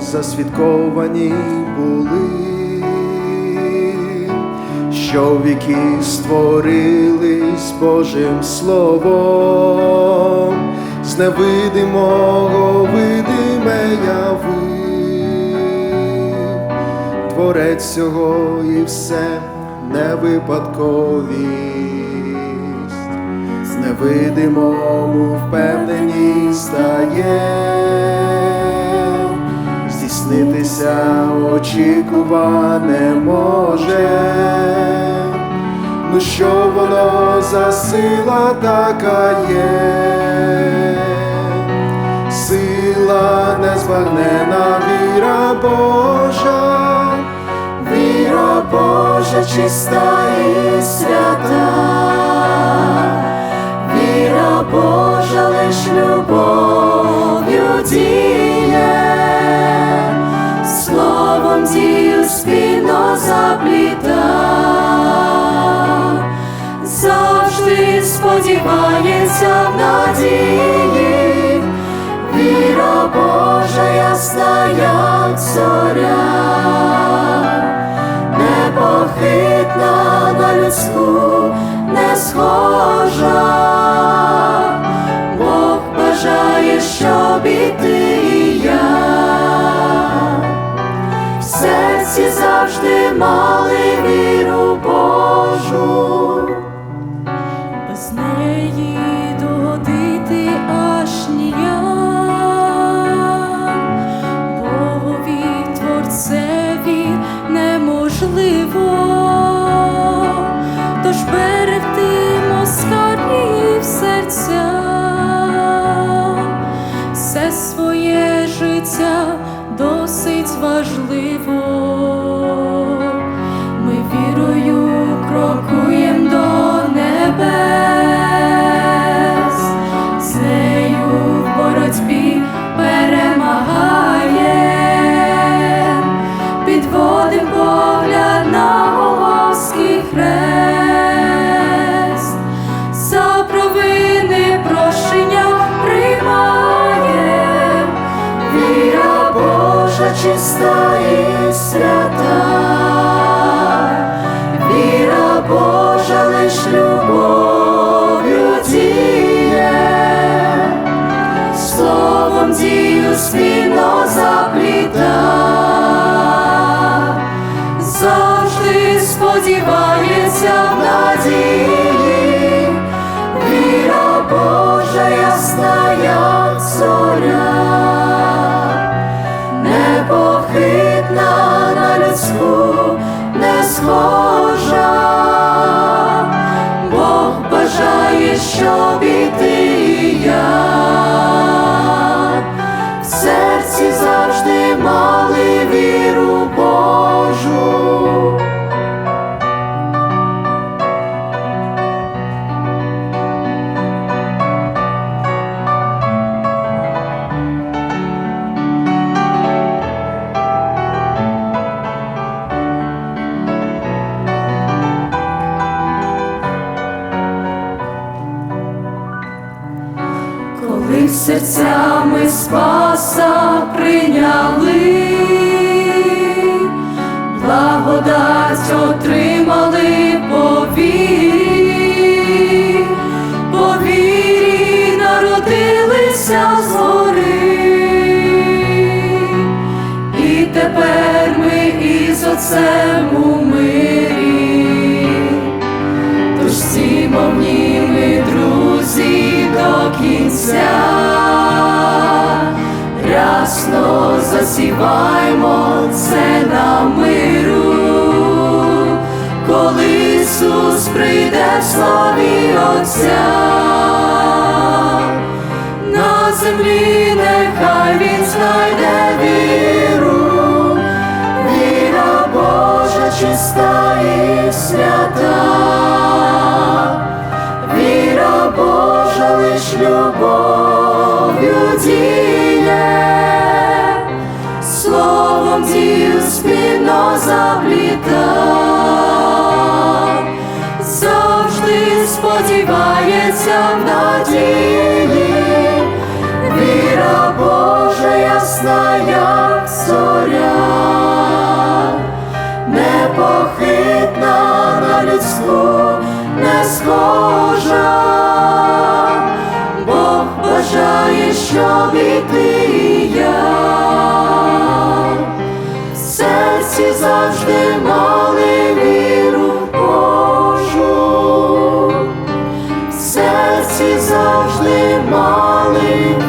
засвідковані були, що віки створились Божим Словом, з невидимого видиме явив, творець всього і все не випадковість, з невидимому впевненість стає здійснитися очікуване може. Ну що воно за сила така є? Сила незбагнена віра Божа, Віра Божа чиста і свята, віра Божа лиш любов'ю завжди сподівається в надії, віра Божа ясна, як непохитна на людську не схожа, Бог бажає, щоб і ти і я. В серці завжди мали берегти москалі в серця, все своє життя досить важливо. Бажає, щоб коли серцями спаса прийняли, благодать отримали по вірі, по вірі народилися згори, і тепер ми із Отцем у мирі. Засіваймо це на миру, коли Ісус прийде в славі Отця, на землі нехай Він знайде віру, віра Божа чиста і свята, віра Божа лиш любов'ю запліта, завжди сподівається в надії, завжди мали віру в Божу, в серці завжди мали.